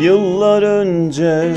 Yıllar önce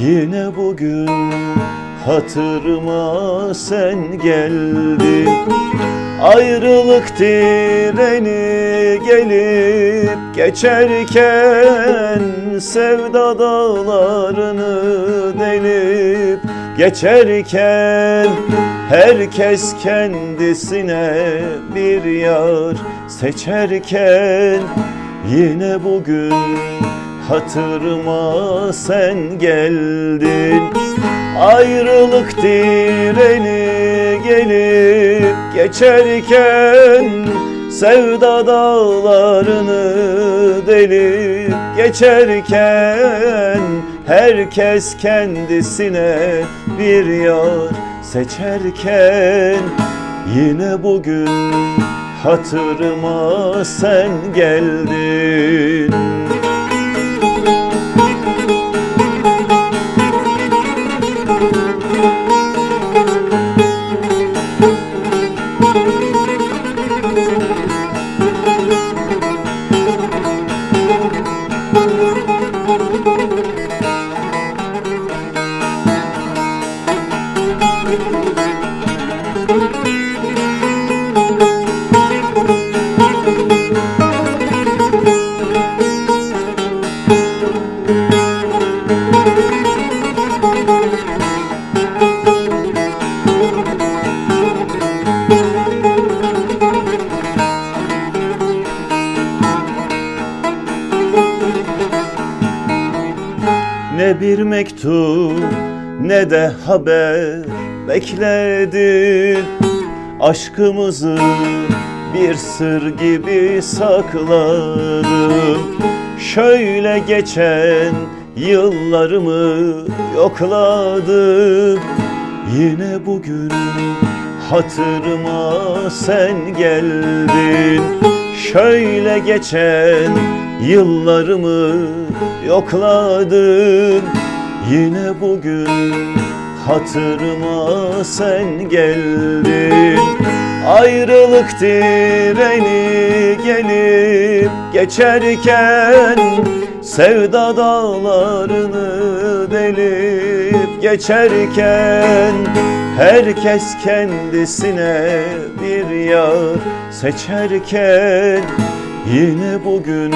Yine bugün hatırıma sen geldin. Ayrılık direni gelip geçerken Sevda dağlarını delip geçerken Herkes kendisine bir yar seçerken Yine bugün hatırıma sen geldin. Ayrılık direni gelip geçerken Sevda dağlarını delip geçerken Herkes kendisine bir yar seçerken Yine bugün hatırıma sen geldin Bir mektup ne de haber bekledin Aşkımızı bir sır gibi sakladım. Şöyle geçen yıllarımı yokladım. Yine bugün hatırıma sen geldin. Şöyle geçen yıllarımı yokladım Yine bugün hatırıma sen geldin. Ayrılık direni gelip geçerken Sevda dağlarını delip geçerken Herkes kendisine bir yar seçerken Yine bugün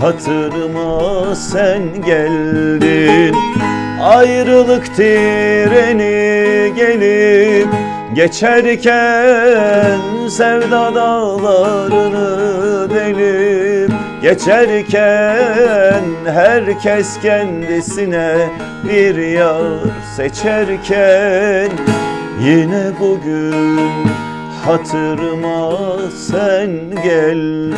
hatırıma sen geldin. Ayrılık treni gelip geçerken Sevda dağlarını delip geçerken Herkes kendisine bir yar seçerken Yine bugün hatırıma sen geldin